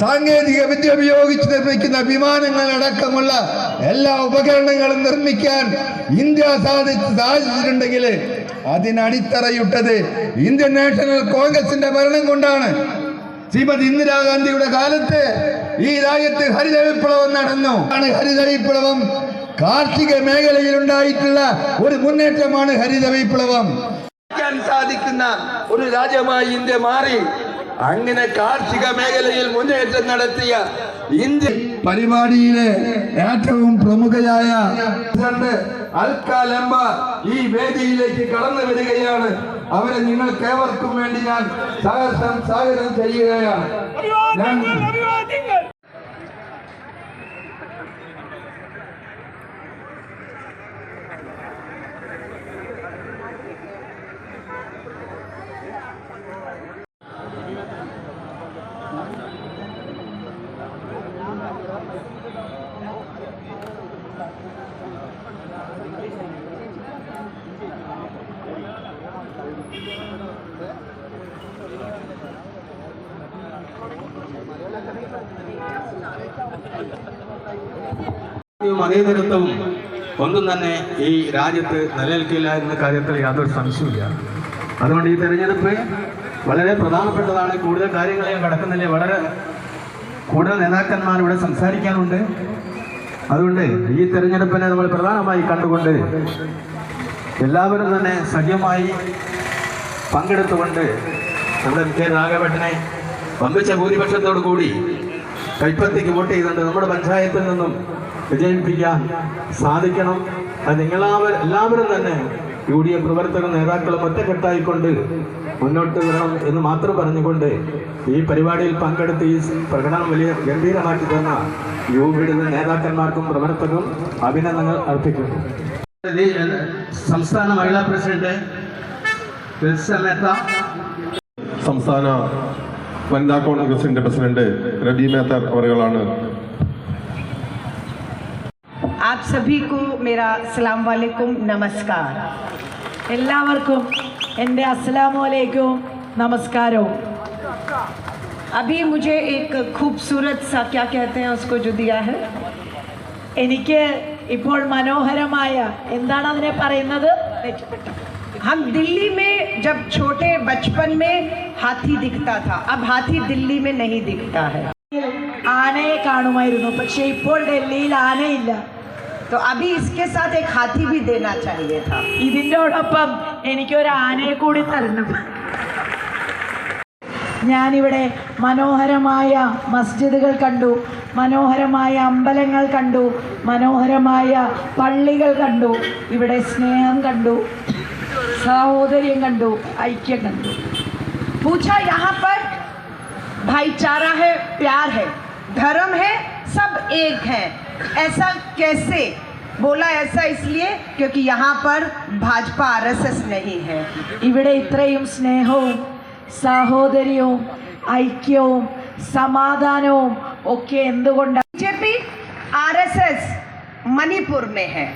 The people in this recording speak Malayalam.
സാങ്കേതിക വിദ്യ ഉപയോഗിച്ച് നിർമ്മിക്കുന്ന വിമാനങ്ങൾ അടക്കമുള്ള എല്ലാ ഉപകരണങ്ങളും നിർമ്മിക്കാൻ ഇന്ത്യ സാധിച്ച് സാധിച്ചിട്ടുണ്ടെങ്കിൽ അതിനടിത്തറയിട്ടത് ഇന്ത്യൻ നാഷണൽ കോൺഗ്രസിന്റെ ഭരണം കൊണ്ടാണ്. ശ്രീമതി ഇന്ദിരാഗാന്ധിയുടെ കാലത്ത് ഈ രാജ്യത്ത് ഹരിത വിപ്ലവം നടന്നു. ആണ് ഹരിത വിപ്ലവം കാർഷിക മേഖലയിൽ ഉണ്ടായിട്ടുള്ള ഒരു മുന്നേറ്റമാണ് ഹരിത വിപ്ലവം സാധിക്കുന്ന ഒരു രാജ്യമായി ഇന്ത്യ മാറി. അങ്ങനെ കാർഷിക മേഖലയിൽ മുന്നേറ്റം നടത്തിയ ഇന്ത്യ പരിപാടിയിലെ ഏറ്റവും പ്രമുഖയായ പ്രസിഡന്റ് അൽക്ക ഈ വേദിയിലേക്ക് കടന്നു വരികയാണ്. അവരെ നിങ്ങൾക്ക് ഏവർക്കും വേണ്ടി ഞാൻ സഹസം സ്വാഗതം ചെയ്യുകയാണ് ഞാൻ ഈ മതേതരത്വവും ഒന്നും തന്നെ ഈ രാജ്യത്ത് നിലനിൽക്കില്ല എന്ന കാര്യത്തിൽ യാതൊരു സംശയമില്ല അതുകൊണ്ട് ഈ തെരഞ്ഞെടുപ്പ് വളരെ പ്രധാനപ്പെട്ടതാണ്. കൂടുതൽ കാര്യങ്ങളെയും ഞാൻ കടക്കുന്നില്ല. വളരെ കൂടുതൽ നേതാക്കന്മാർ ഇവിടെ സംസാരിക്കാനുണ്ട്. അതുകൊണ്ട് ഈ തെരഞ്ഞെടുപ്പിനെ നമ്മൾ പ്രധാനമായി കണ്ടുകൊണ്ട് എല്ലാവരും തന്നെ സജീവമായി പങ്കെടുത്തുകൊണ്ട് നമ്മുടെ വിജയ രാഘവേട്ടനെ വമ്പിച്ച ഭൂരിപക്ഷത്തോടു കൂടി കൈപ്പത്തിക്ക് വോട്ട് ചെയ്തുകൊണ്ട് നമ്മുടെ പഞ്ചായത്തിൽ നിന്നും വിജയിപ്പിക്കാൻ സാധിക്കണം. അത് നിങ്ങളാവരും എല്ലാവരും തന്നെ യു ഡി എഫ് പ്രവർത്തക നേതാക്കളും ഒറ്റക്കെട്ടായിക്കൊണ്ട് മുന്നോട്ട് വരണം എന്ന് മാത്രം പറഞ്ഞുകൊണ്ട് ഈ പരിപാടിയിൽ പങ്കെടുത്ത് ഈ പ്രകടനം വലിയ ഗംഭീരമാക്കി തന്ന യു ഡിയുടെ നേതാക്കന്മാർക്കും പ്രവർത്തകർക്കും അഭിനന്ദനങ്ങൾ അർപ്പിക്കുന്നു. ഈ, സംസ്ഥാന മഹിളാ പ്രസിഡന്റ് സംസ്ഥാന വനിതാ കോൺഗ്രസിന്റെ പ്രസിഡന്റ് രവി മേത്തർ അവരുകളാണ് आप सभी को मेरा सलाम वालेकुम नमस्कार എല്ലാവർക്കും എൻ്റെ അസ്സലാമു അലൈക്കും നമസ്കാരവും अभी मुझे एक खूबसूरत सा क्या कहते हैं उसको जो दिया है എനിക്ക് ഇപ്പോൾ മനോഹരമായ എന്താണ് അതിനെ പറയുന്നത് हम दिल्ली में जब छोटे बचपन में हाथी दिखता था अब हाथी दिल्ली में नहीं दिखता है ആനയെ കാണുമായിരുന്നു പക്ഷേ ഇപ്പോൾ ഡൽഹിയിൽ ആനയില്ല तो अभी इसके साथ एक हाथी भी देना चाहिए था ഇതിനോടൊപ്പം എനിക്കൊരു ആനയെ കൂടി തരണം ഞാനിവിടെ മനോഹരമായ മസ്ജിദുകൾ കണ്ടു മനോഹരമായ അമ്പലങ്ങൾ കണ്ടു മനോഹരമായ പള്ളികൾ കണ്ടു ഇവിടെ സ്നേഹം കണ്ടു സഹോദര്യം കണ്ടു ഐക്യം കണ്ടു पूछा यहाँ पर भाईचारा है प्यार है धर्म है सब एक है ऐसा कैसे बोला ऐसा इसलिए क्योंकि यहाँ पर भाजपा आरएसएस नहीं है ഇവിടെ ഇത്രയും സ്നേഹവും സഹോദര്യവും ഐക്യവും സമാധാനവും ഒക്കെ എന്തുകൊണ്ടാണ് B J P R S S Manipur में है